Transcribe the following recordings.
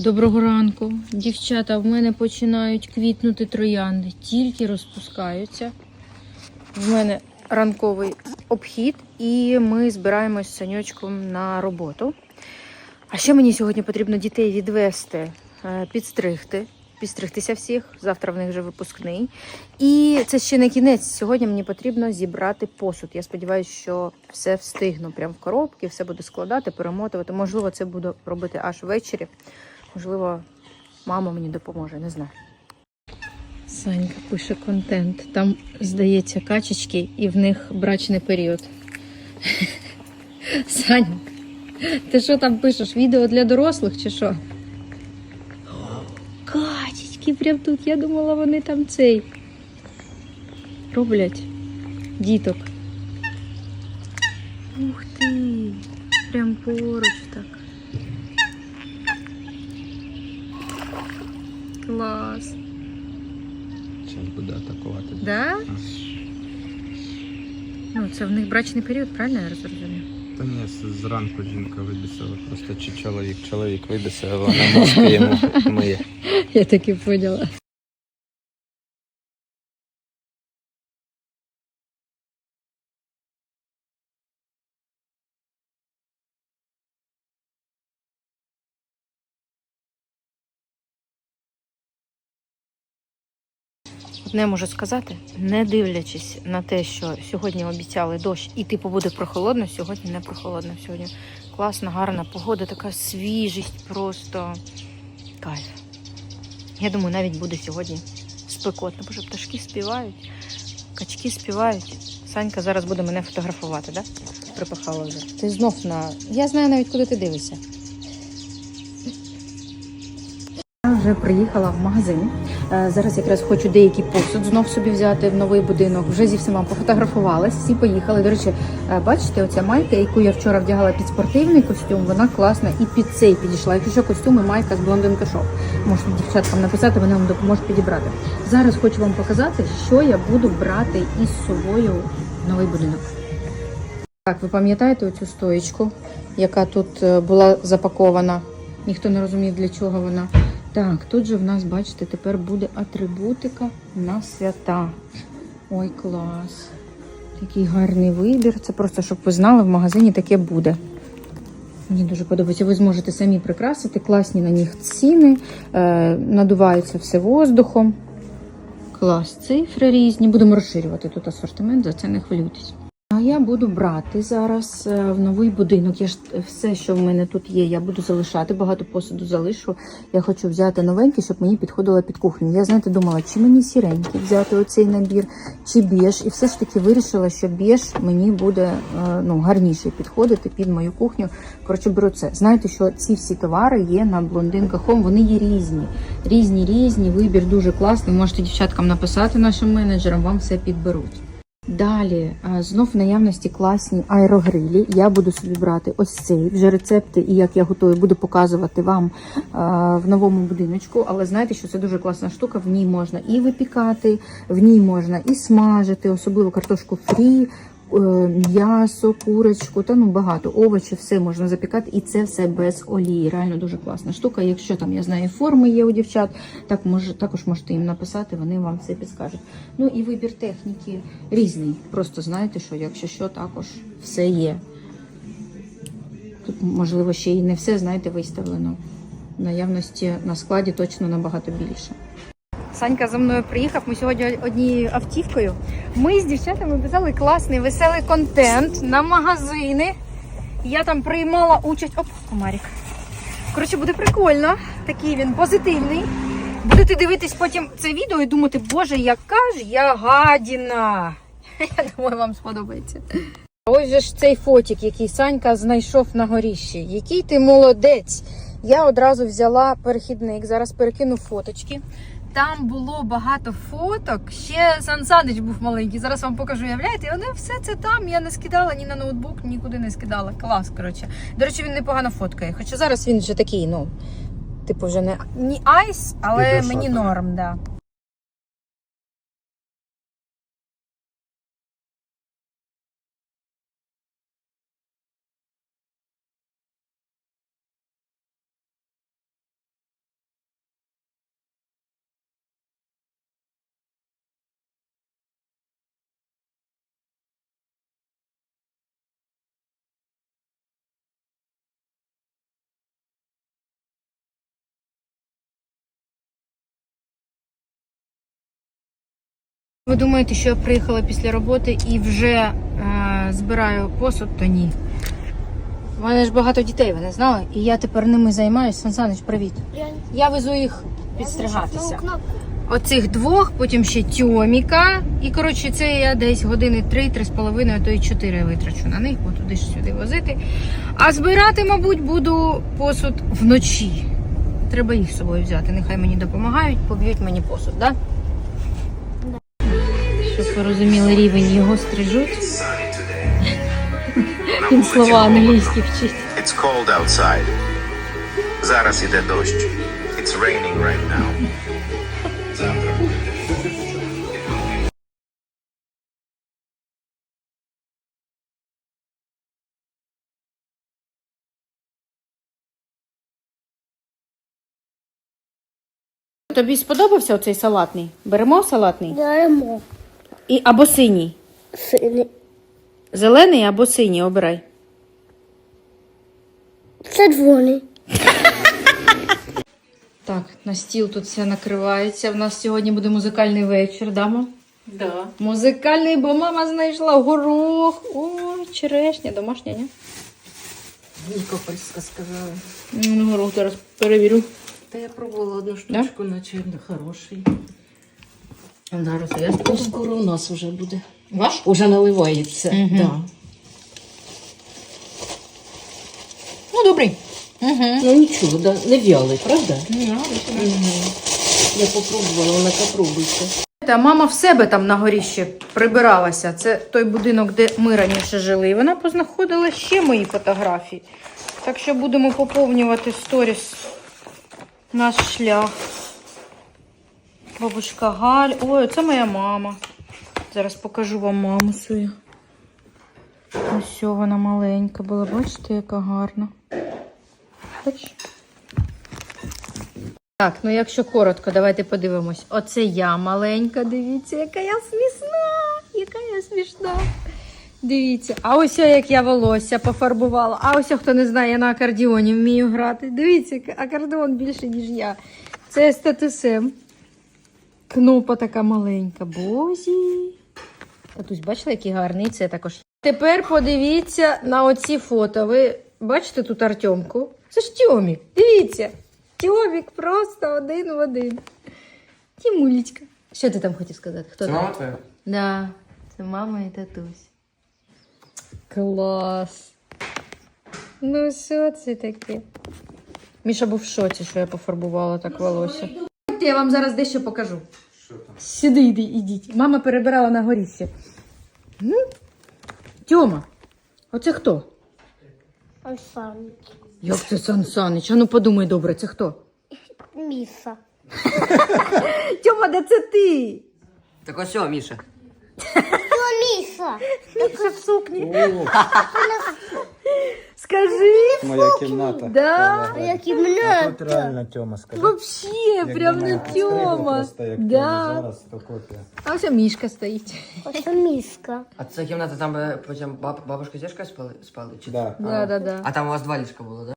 Доброго ранку. Дівчата, в мене починають квітнути троянди, тільки розпускаються. В мене ранковий обхід, і ми збираємось з саньочком на роботу. А ще мені сьогодні потрібно дітей відвести, е, підстригти, підстригтися всіх. Завтра в них вже випускний. І це ще не кінець. Сьогодні мені потрібно зібрати посуд. Я сподіваюся, що все встигну прямо в коробки, все буду складати, перемотувати. Можливо, це буду робити аж ввечері. Можливо, мама мені допоможе, не знаю. Санька пише контент. Там, здається, качечки і в них брачний період. Саня, ти що там пишеш? Відео для дорослих чи що? Качечки прям тут. Я думала, вони там цей роблять діток. Ух ти! Прям поруч так. Клас. Зараз буде атакувати. Да? Ну, це в них брачний період, правильно я розумію? Та ні, зранку жінка вибісила. Просто чи чоловік. Чоловік вибісив, вона мозки йому миє. Я так і поняла. Одне можу сказати, не дивлячись на те, що сьогодні обіцяли дощ, і типу буде прохолодно, сьогодні не прохолодно. Сьогодні класна, гарна погода, така свіжість, просто кайф. Я думаю, навіть буде сьогодні спекотно, бо пташки співають, качки співають. Санька зараз буде мене фотографувати, да? Припахала вже. Ти знов на. Я знаю навіть, куди ти дивишся. Вже приїхала в магазин. Е, Зараз якраз хочу деякий посуд знов собі взяти в новий будинок. Вже зі всіма пофотографувалась, всі поїхали. До речі, е, бачите, оця майка, яку я вчора вдягала під спортивний костюм, вона класна і під цей підійшла. Якщо що костюм і майка з блондинка шоп. Можете дівчаткам написати, вони вам допоможуть підібрати. Зараз хочу вам показати, що я буду брати із собою в новий будинок. Так, ви пам'ятаєте оцю стоєчку, яка тут е, була запакована? Ніхто не розумів, для чого вона. Так, тут же в нас, бачите, тепер буде атрибутика на свята. Ой, клас. Такий гарний вибір. Це просто, щоб ви знали, в магазині таке буде. Мені дуже подобається. Ви зможете самі прикрасити. Класні на них ціни. Е, надувається все воздухом. Клас, цифри різні. Будемо розширювати тут асортимент, за це не хвилюйтесь. А я буду брати зараз е, в новий будинок. Я ж все, що в мене тут є, я буду залишати. Багато посуду залишу. Я хочу взяти новенький, щоб мені підходило під кухню. Я знаєте, думала, чи мені сіренький взяти оцей набір, чи біж. І все ж таки вирішила, що біж мені буде е, ну, гарніше підходити під мою кухню. Коротше, беру це. Знаєте, що ці всі товари є на блондинка Home, вони є різні. Різні, різні. Вибір дуже класний. Можете дівчаткам написати нашим менеджерам, вам все підберуть. Далі знов в наявності класні аерогрилі. Я буду собі брати ось цей вже рецепти і як я готую, буду показувати вам а, в новому будиночку. Але знаєте, що це дуже класна штука. В ній можна і випікати, в ній можна і смажити, особливо картошку фрі. Е, М'ясо, курочку, та ну багато овочів, все можна запікати, і це все без олії. Реально дуже класна штука. Якщо там я знаю, форми є у дівчат, так може також можете їм написати, вони вам все підскажуть. Ну і вибір техніки різний. Просто знаєте, що якщо що, також все є. Тут, можливо, ще й не все, знаєте, виставлено. Наявності на складі точно набагато більше. Санька за мною приїхав. Ми сьогодні однією автівкою. Ми з дівчатами писали класний, веселий контент на магазини. Я там приймала участь. Оп, комарик. Коротше, буде прикольно. Такий він позитивний. Будете дивитись потім це відео і думати, боже, яка ж я гадіна. Я думаю, вам сподобається. Ось же ж цей фотик, який Санька знайшов на горіщі. Який ти молодець. Я одразу взяла перехідник, зараз перекину фоточки. Там було багато фоток. Ще Сан Санич був маленький. Зараз вам покажу, уявляєте? І вони все це там. Я не скидала ні на ноутбук, нікуди не скидала. Клас, коротше. До речі, він непогано фоткає. Хоча зараз він вже такий, ну, типу, вже не, ні айс, але мені норм, да. Ви думаєте, що я приїхала після роботи і вже е, збираю посуд, то ні. У мене ж багато дітей, ви не знали? І я тепер ними займаюся. Сан Саныч, привіт. Я везу їх підстригатися. Оцих двох, потім ще Тьоміка. І коротше, це я десь години три-три з половиною, а то й чотири витрачу на них, бо туди ж сюди возити. А збирати, мабуть, буду посуд вночі. Треба їх з собою взяти. Нехай мені допомагають, поб'ють мені посуд, так? Да? Щоб ви розуміли рівень, його стрижуть. Він слова англійські вчить. It's cold outside. Зараз іде дощ. It's raining right now. Завтра. Тобі сподобався оцей салатний? Беремо салатний? Беремо І, або синій. сини. Зелений або синій, обирай. Червоний. Так, на стіл тут все накривається. У нас сьогодні буде музикальний вечір, дамо? Да. Музикальний, бо мама знайшла горох. О, черешня, домашня, ні? Нікопольська сказала. Ну, горох зараз перевірю. Та я пробувала одну штучку, наче хороший. Зараз я Ну, скоро у нас вже буде. Ваш? Уже наливається. Мгм. Да. Ну, добрий. Угу. Ну нічого, да. не вялий, правда? Я попробувала, вона попробуйте. Та мама в себе там на горі ще прибиралася. Це той будинок, де ми раніше жили. І вона познаходила ще мої фотографії. Так що будемо поповнювати сторіс наш шлях. Бабушка Галь. Ой, це моя мама. Зараз покажу вам маму свою. Ось вона маленька була. Бачите, яка гарна. Бач? Так, ну якщо коротко, давайте подивимось. Оце я маленька, дивіться, яка я смішна, яка я смішна. Дивіться, а ось як я волосся пофарбувала. А ось хто не знає, я на акордіоні вмію грати. Дивіться, акордеон більше, ніж я. Це статусем. Кнопа така маленька. Бозі. Татусь, бачила, який гарний це також. Тепер подивіться на оці фото. Ви бачите тут Артемку? Це ж Тьомік. Дивіться. Тьомік просто один в один. Тімулечка. Що ти там хотів сказати? Хто Це там? мама твоя? Да, це мама і татусь. Клас. Ну, що це таке? Міша був в шоці, що я пофарбувала так волосся. Я вам зараз дещо покажу. Що там? Сюди йди, ідіть. Мама перебирала на горіще. М? Тьома, оце хто? Олександр. Як це Сан Санич? А ну подумай добре, це хто? Міса. Тьома, де це ти? Так ось що, Міша? Хто Міса? Міша в сукні. Скажи. Моя кімната. Да. Я кімната. Тут реально Тьома скажи. Вообще, прям не Тьома. Просто як Да. Тьома зараз, то копія. А ось Мішка стоїть. Ось міска. А це кімната там де потім баб, бабушка з дядькою спали, спали? Чи... Да. Да, да, да. А там у вас два ліжка було, да?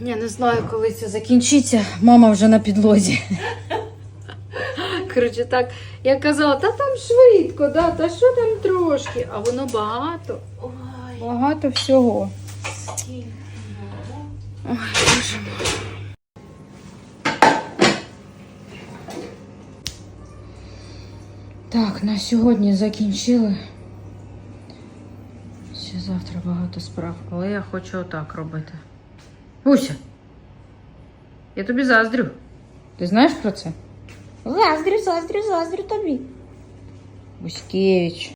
Я не знаю, коли це закінчиться. Мама вже на підлозі. Коротше, так, я казала, та там швидко, да, та що там трошки, а воно багато. Багато всього. Ой, боже мой. Так, на сьогодні закінчили. Ще завтра багато справ, але я хочу отак робити. Буся, я тобі заздрю. Ти знаєш про це? Заздрю, заздрю, заздрю тобі. Буськевич.